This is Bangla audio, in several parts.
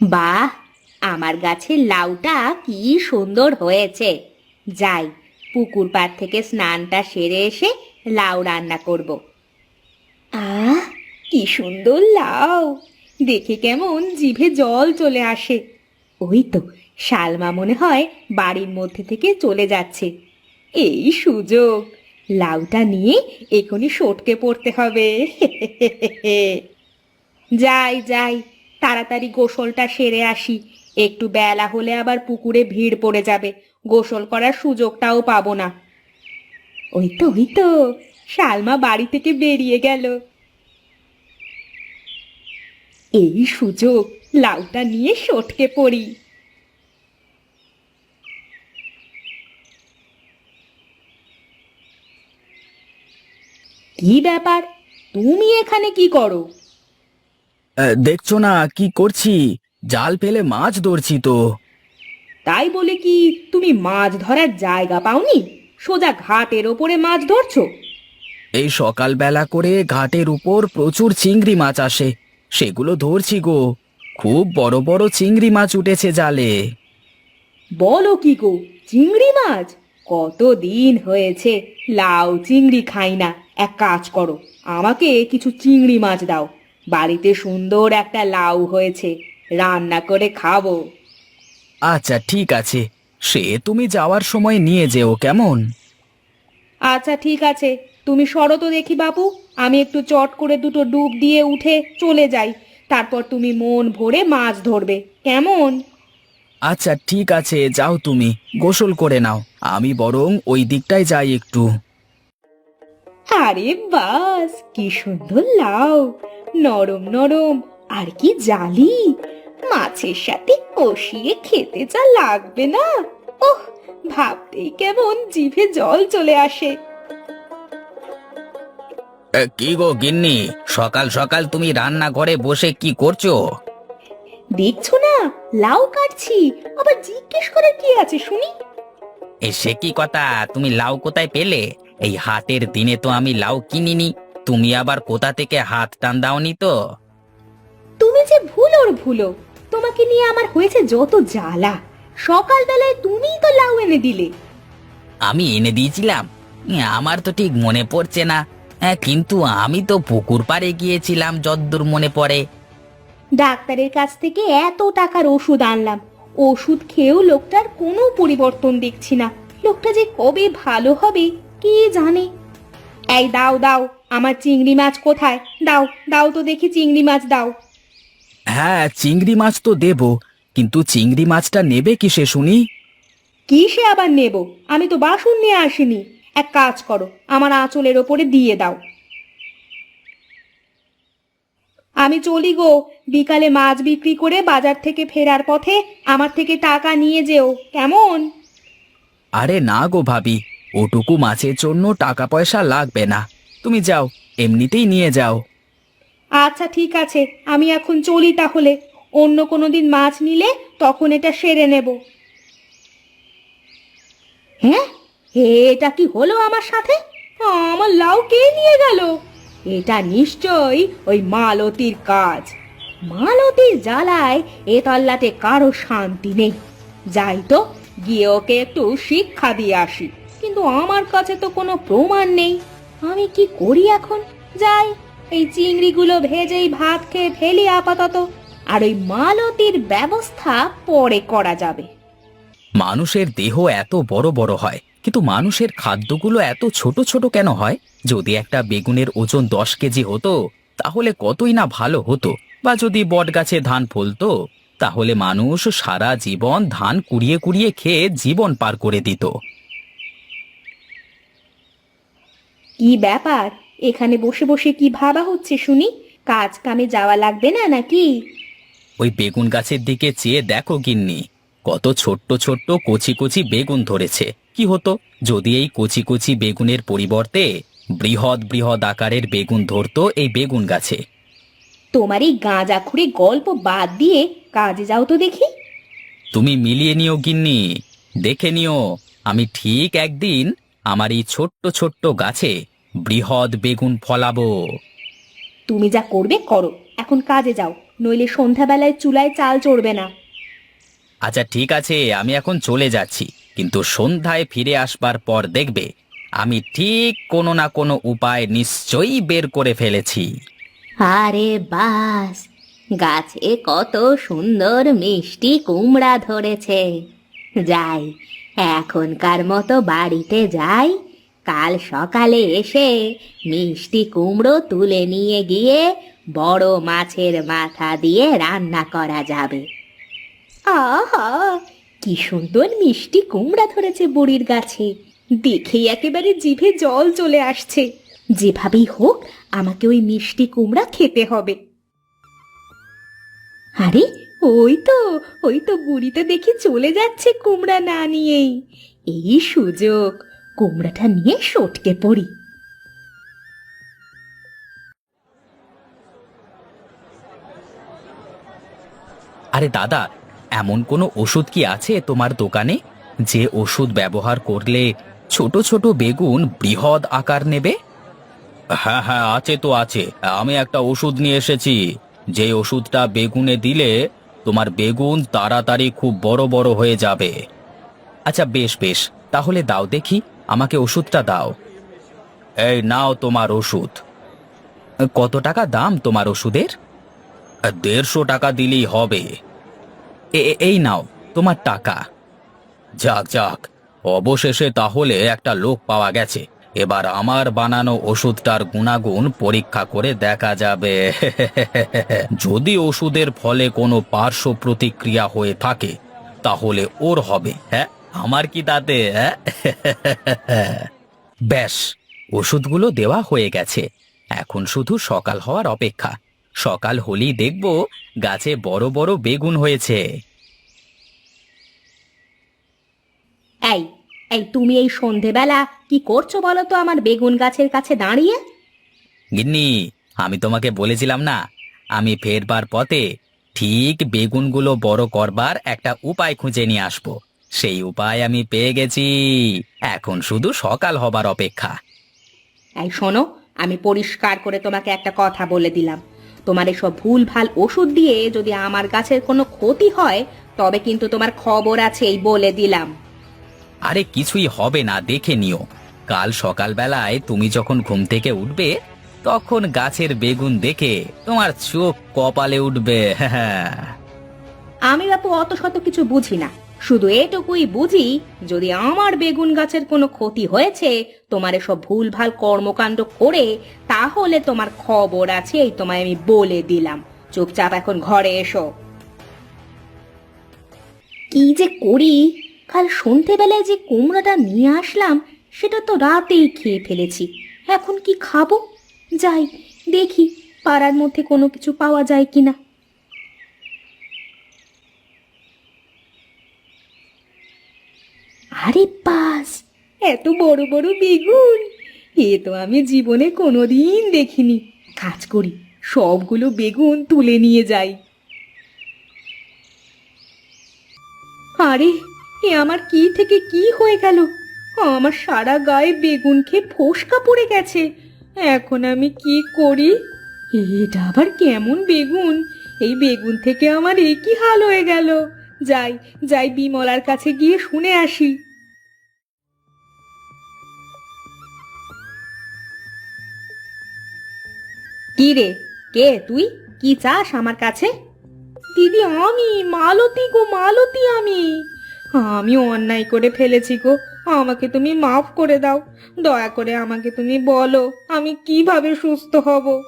বাহ, আমার গাছের লাউটা কি সুন্দর হয়েছে। যাই, পুকুর পাড় থেকে স্নানটা সেরে এসে লাউ রান্না করব। আহ, কি সুন্দর লাউ! দেখে কেমন জিভে জল চলে আসে। ওই তো, শালমা মনে হয় বাড়ির মধ্যে থেকে চলে যাচ্ছে। এই সুযোগ, লাউটা নিয়ে এখনই সটকে পড়তে হবে। যাই যাই তাড়াতাড়ি গোসলটা সেরে আসি। একটু বেলা হলে আবার পুকুরে ভিড় পড়ে যাবে। গোসল করার সুযোগটাও পাবো না। ওই তো ওই তো শালমা বাড়ি থেকে বেরিয়ে গেল। এই সুযোগ, লাউটা নিয়ে সটকে পড়ি। কি ব্যাপার? তুমি এখানে কি করো? দেখছ না কি করছি? জাল ফেলে মাছ ধরছি তো। তাই বলে কি তুমি মাছ ধরার জায়গা পাওনি? সোজা ঘাটের ওপরে মাছ ধরছো? এই সকালবেলা করে ঘাটের উপর প্রচুর চিংড়ি মাছ আসে। সেগুলো ধরছি গো। খুব বড় বড় চিংড়ি মাছ উঠেছে জালে। বলো কি গো চিংড়ি মাছ? কত দিন হয়েছে লাউ চিংড়ি খাই না। এক কাজ করো আমাকে কিছু চিংড়ি মাছ দাও। বাড়িতে সুন্দর একটা লাউ হয়েছে রান্না করে খাব। আচ্ছা ঠিক আছে। সে তুমি যাওয়ার সময় নিয়ে যেও কেমন? আচ্ছা ঠিক আছে। তুমি সরো তো দেখি বাবু আমি একটু চট করে দুটো ডুব দিয়ে উঠে চলে যাই। তারপর তুমি মন ভরে মাছ ধরবে কেমন? আচ্ছা ঠিক আছে যাও তুমি গোসল করে নাও। আমি বরং ওই দিকটায় যাই একটু। আরে বাস কি সুন্দর লাউ। নরম নরম আর কি জালি? মাছের সাথে কষিয়ে খেতে যা লাগবে না। ওহ ভাবতেই কেমন জিভে জল চলে আসে। কি গো গিন্নি? সকাল সকাল তুমি রান্নাঘরে বসে কি করছ? দেখছ না লাউ কাটছি। আবার জিজ্ঞেস করে কি আছে শুনি? এ সে কি কথা? তুমি লাউ কোথায় পেলে? এই হাটের দিনে তো আমি লাউ কিনিনি। তুমি আবার কোথা থেকে হাত টান দাওনি তো? তুমি যে ভুল ওর ভুলো তোমাকে নিয়ে আমার হয়েছে যত জ্বালা। সকালবেলায় তুমিই তো লাউ এনে দিলে। আমি এনে দিয়েছিলাম। আমার তো ঠিক মনে পড়ছে না। হ্যাঁ, কিন্তু আমি তো পুকুর পাড়ে গিয়েছিলাম যদ্দূর মনে পড়ে। ডাক্তারের কাছ থেকে এত টাকার ওষুধ আনলাম। ওষুধ খেয়েও লোকটার কোনো পরিবর্তন দেখছি না। লোকটা যে কবে ভালো হবে কে জানে? এই দাও দাও। আমার চিংড়ি মাছ কোথায়? দাও দাও তো দেখি চিংড়ি মাছ দাও। হ্যাঁ চিংড়ি মাছ তো দেব কিন্তু চিংড়ি মাছটা নেবে কিসে শুনি? কিসে আবার নেব? আমি তো বাসন নিয়ে আসিনি। এক কাজ করো আমার আঁচলের ওপরে দিয়ে দাও। আমি চলি গো বিকালে মাছ বিক্রি করে বাজার থেকে ফেরার পথে আমার থেকে টাকা নিয়ে যেও কেমন? আরে না গো ভাবি ওটুকু মাছের জন্য টাকা পয়সা লাগবে না। তুমি যাও, এমনিতেই নিয়ে যাও। আচ্ছা ঠিক আছে। আমি এখন চলি তাহলে। অন্য কোনো দিন মাছ নিলে তখন এটা সেরে নেব। হ্যাঁ? এটা কি হলো আমার সাথে? আমার লাউ কে নিয়ে গেল? এটা নিশ্চয়ই ওই মালতীর কাজ। মালতীর জ্বালায় এ তল্লাতে কারও শান্তি নেই। যাই তো, গিয়ে ওকে একটু শিক্ষা দিয়ে আসি। কিন্তু আমার কাছে তো কোনো প্রমাণ নেই। আমি কি করি এখন? যাই, এই চিংড়িগুলো ভেজেই ভাত খেয়ে ফেলি আপাতত, আর ওই মালতির ব্যবস্থা পরে করা যাবে। মানুষের দেহ এত বড় বড় হয়, কিন্তু মানুষের খাদ্যগুলো এত ছোট ছোট কেন হয়? যদি একটা বেগুনের ওজন দশ কেজি হতো, তাহলে কতই না ভালো হতো? বা যদি বটগাছে ধান ফলতো, তাহলে মানুষ সারা জীবন ধান কুড়িয়ে কুড়িয়ে খেয়ে জীবন পার করে দিত। কি ব্যাপার? এখানে বসে বসে কি ভাবা হচ্ছে শুনি? কাজ কামে যাওয়া লাগবে না নাকি? ওই বেগুন গাছের দিকে চেয়ে দেখো গিন্নি কত ছোট্ট ছোট্ট কচি কচি বেগুন ধরেছে। কি হতো? যদি এই কচি কচি বেগুনের পরিবর্তে বৃহৎ বৃহৎ আকারের বেগুন ধরতো এই বেগুন গাছে। তোমার এই গাঁজা খুঁড়ে গল্প বাদ দিয়ে কাজে যাও তো দেখি। তুমি মিলিয়ে নিও গিন্নি দেখে নিও আমি ঠিক একদিন আমার এই ছোট্ট ছোট্ট গাছে বৃহৎ বেগুন ফলাবো। তুমি যা করবে করো এখন কাজে যাও নইলে সন্ধ্যাবেলায় চুলায় চাল চড়বে না। আচ্ছা ঠিক আছে আমি এখন চলে যাচ্ছি কিন্তু সন্ধ্যায় ফিরে আসবার পর দেখবে আমি ঠিক কোনো না কোনো উপায় নিশ্চয়ই বের করে ফেলেছি। আরে বাস গাছে কত সুন্দর মিষ্টি কুমড়া ধরেছে। যাই, এখনকার মতো বাড়িতে যাই। কাল সকালে এসে মিষ্টি কুমড়ো তুলে নিয়ে গিয়ে বড় মাছের মাথা দিয়ে রান্না করা যাবে। আহা, কি সুন্দর মিষ্টি কুমড়া ধরেছে বুড়ির গাছে। দেখেই একেবারে জিভে জল চলে আসছে। যেভাবেই হোক, আমাকে ওই মিষ্টি কুমড়া খেতে হবে। আরে ওই তো ওই তো বুড়িতে দেখি চলে যাচ্ছে কুমড়া না নিয়েই। এই সুযোগ কুমড়াটা নিয়ে সটকে পড়ি। আরে দাদা এমন কোনো ওষুধ কি আছে তোমার দোকানে? যে ওষুধ ব্যবহার করলে ছোট ছোট বেগুন বৃহৎ আকার নেবে? হ্যাঁ হ্যাঁ আছে তো আছে। আমি একটা ওষুধ নিয়ে এসেছি। যে ওষুধটা বেগুনে দিলে তোমার বেগুন তাড়াতাড়ি খুব বড় বড় হয়ে যাবে। আচ্ছা বেশ বেশ, তাহলে দাও দেখি, আমাকে ওষুধটা দাও। এই নাও তোমার ওষুধ। কত টাকা দাম তোমার ওষুধের? দেড়শো টাকা দিলেই হবে। এই নাও, তোমার টাকা। যাক যাক, অবশেষে তাহলে একটা লোক পাওয়া গেছে। এবার আমার বানানো ওষুধটার গুণাগুণ পরীক্ষা করে দেখা যাবে। যদি ওষুধের ফলে কোনো পার্শ্ব প্রতিক্রিয়া হয়ে থাকে, তাহলে ওর হবে হ্যাঁ? আমার কি তাতে হ্যাঁ? ব্যাস, ওষুধগুলো দেওয়া হয়ে গেছে। এখন শুধু সকাল হওয়ার অপেক্ষা। সকাল হলেই দেখব গাছে বড় বড় বেগুন হয়েছে। এই এই তুমি এই সন্ধেবেলা কি করছ বলো তো আমার বেগুন গাছের কাছে দাঁড়িয়ে? গিন্নি আমি তোমাকে বলেছিলাম না আমি ফেরবার পথে ঠিক বেগুনগুলো বড় করবার একটা উপায় খুঁজে নিয়ে আসব। সেই উপায় আমি পেয়ে গেছি। এখন শুধু সকাল হবার অপেক্ষা। এই শোনো আমি পরিষ্কার করে তোমাকে একটা কথা বলে দিলাম। তোমার এসব ভুল ভালো ওষুধ দিয়ে যদি আমার গাছের কোনো ক্ষতি হয় তবে কিন্তু তোমার খবর আছে এই বলে দিলাম। আরে কিছুই হবে না দেখে নিও। কাল সকালবেলায় তুমি যখন ঘুম থেকে উঠবে তখন গাছের বেগুন দেখে তোমার চোখ কপালে উঠবে। হ্যাঁ আমি বাপু অত শত কিছু বুঝি না। শুধু এটুকুই বুঝি যদি আমার বেগুন গাছের কোনো ক্ষতি হয়েছে তোমার এসব ভুল ভালো কর্মকাণ্ড করে তাহলে তোমার খবর আছে এই তোমায় আমি বলে দিলাম। চুপচাপ এখন ঘরে এসো। কি যে করি? কাল সন্ধেবেলায় যে কুমড়োটা নিয়ে আসলাম, সেটা তো রাতেই খেয়ে ফেলেছি। এখন কি খাব? যাই, দেখি পাড়ার মধ্যে কোনো কিছু পাওয়া যায় কিনা। আরে পাস এত বড় বড় বেগুন! এ তো আমি জীবনে কোনোদিন দেখিনি। কাজ করি, সবগুলো বেগুন তুলে নিয়ে যাই। আরে এ আমার কি থেকে কি হয়ে গেল? আমার সারা গায়ে বেগুন খেয়ে ফোসকা পড়ে গেছে। এখন আমি কি করি? এটা আবার কেমন বেগুন? এই বেগুন থেকে আমার এ কি হাল হয়ে গেল? যাই যাই বিমলার কাছে গিয়ে শুনে আসি। কি রে? কে তুই? কি চাস আমার কাছে? দিদি আমি মালতী গো মালতী আমি। আমি অন্যায় করে ফেলেছি গো। আমাকে তুমি মাফ করে দাও। দয়া করে আমাকে তুমি বলো, আমি কীভাবে সুস্থ হব?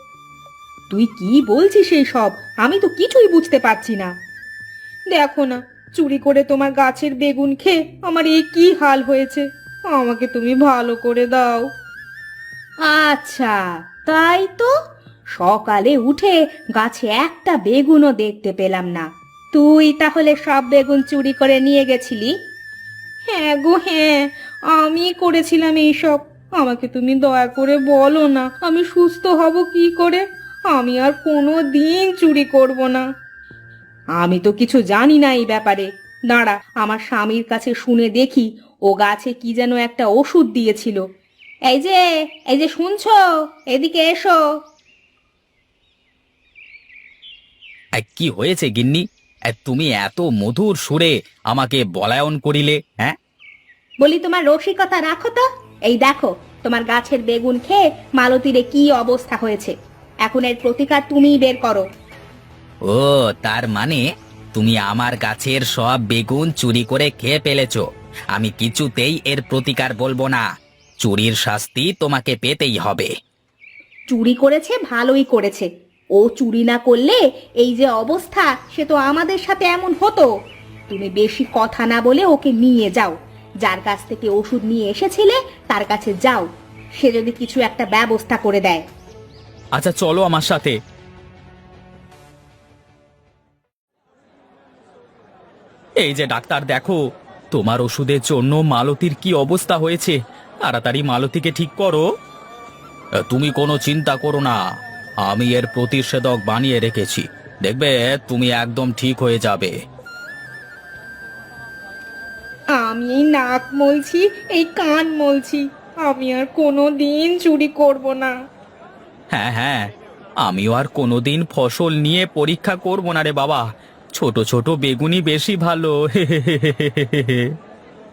তুই কি বলছিস এই সব আমি তো কিছুই বুঝতে পারছি না। দেখো না, চুরি করে তোমার গাছের বেগুন খেয়ে আমার এই কি হাল হয়েছে? আমাকে তুমি ভালো করে দাও। আচ্ছা তাই তো? সকালে উঠে গাছে একটা বেগুনও দেখতে পেলাম না। তুই তাহলে সব বেগুন চুরি করে নিয়ে গেছিলি? হ্যাঁ গো হ্যাঁ। আমি করেছিলাম এইসব। আমাকে তুমি দয়া করে বলো না আমি সুস্থ হব কি করে? আমি আর কোনো দিন চুরি করব না। আমি তো কিছু জানি না এই ব্যাপারে। দাঁড়া আমার স্বামীর কাছে শুনে দেখি ও গাছে কি যেন একটা ওষুধ দিয়েছিল। এই যে এই যে শুনছো? এদিকে এসো। কি হয়েছে গিন্নি? তুমি এত মধুর সুরে আমাকে বলায়ন করিলে হ্যাঁ? বলি তোমার রসিকতা রাখো তো। এই দেখো তোমার গাছের বেগুন খেয়ে মালতীরে কি অবস্থা হয়েছে। এখন এর প্রতিকার তুমিই বের করো। ও তার মানে তুমি আমার গাছের সব বেগুন চুরি করে খেয়ে ফেলেছো। আমি কিছুতেই এর প্রতিকার বলব না। চুরির শাস্তি তোমাকে পেতেই হবে। চুরি করেছে ভালোই করেছে। ও চুরি না করলে এই যে অবস্থা, সে তো আমাদের সাথে এমন হতো। তুমি বেশি কথা না বলে ওকে নিয়ে যাও। যার কাছ থেকে ওষুধ নিয়ে এসেছিলে, তার কাছে যাও। সে যদি কিছু একটা ব্যবস্থা করে দেয়। আচ্ছা চলো আমার সাথে। এই যে ডাক্তার, দেখো, তোমার ওষুধের জন্য মালতীর কি অবস্থা হয়েছে? তাড়াতাড়ি মালতীকে ঠিক করো। তুমি কোনো চিন্তা করো না। আমি এর প্রতিষেধক বানিয়ে রেখেছি। দেখবে তুমি একদম ঠিক হয়ে যাবে। আমি এই নাক মলছি এই কান মলছি। আমি আর কোনো দিন চুরি করব না। হ্যাঁ হ্যাঁ। আমিও আর কোনোদিন ফসল নিয়ে পরীক্ষা করব না রে বাবা। ছোট ছোট বেগুনি বেশি ভালো।